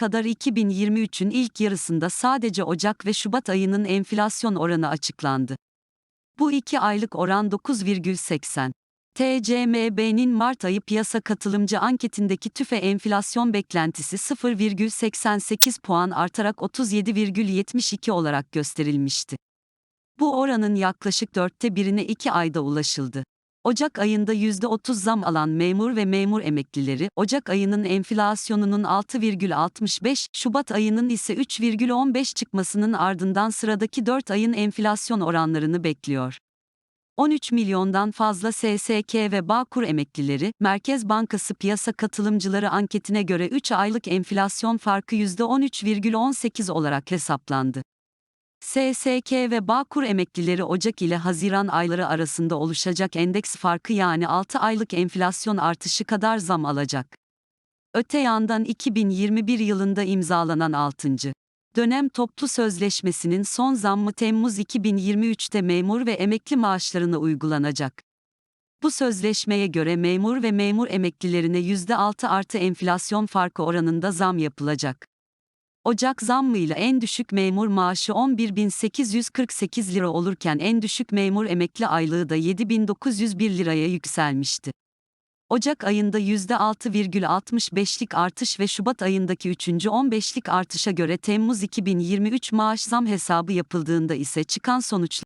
kadar 2023'ün ilk yarısında sadece Ocak ve Şubat ayının enflasyon oranı açıklandı. Bu iki aylık oran 9,80. TCMB'nin Mart ayı piyasa katılımcı anketindeki tüfe enflasyon beklentisi 0,88 puan artarak 37,72 olarak gösterilmişti. Bu oranın yaklaşık dörtte birine iki ayda ulaşıldı. Ocak ayında %30 zam alan memur ve memur emeklileri, Ocak ayının enflasyonunun 6,65, Şubat ayının ise 3,15 çıkmasının ardından sıradaki 4 ayın enflasyon oranlarını bekliyor. 13 milyondan fazla SSK ve Bağkur emeklileri, Merkez Bankası piyasa katılımcıları anketine göre 3 aylık enflasyon farkı %13,18 olarak hesaplandı. SSK ve Bağkur emeklileri Ocak ile Haziran ayları arasında oluşacak endeks farkı yani 6 aylık enflasyon artışı kadar zam alacak. Öte yandan 2021 yılında imzalanan 6. dönem toplu sözleşmesinin son zammı Temmuz 2023'te memur ve emekli maaşlarına uygulanacak. Bu sözleşmeye göre memur ve memur emeklilerine %6 artı enflasyon farkı oranında zam yapılacak. Ocak zammıyla en düşük memur maaşı 11.848 lira olurken en düşük memur emekli aylığı da 7.901 liraya yükselmişti. Ocak ayında %6,65'lik artış ve Şubat ayındaki 3. 15'lik artışa göre Temmuz 2023 maaş zam hesabı yapıldığında ise çıkan sonuçlar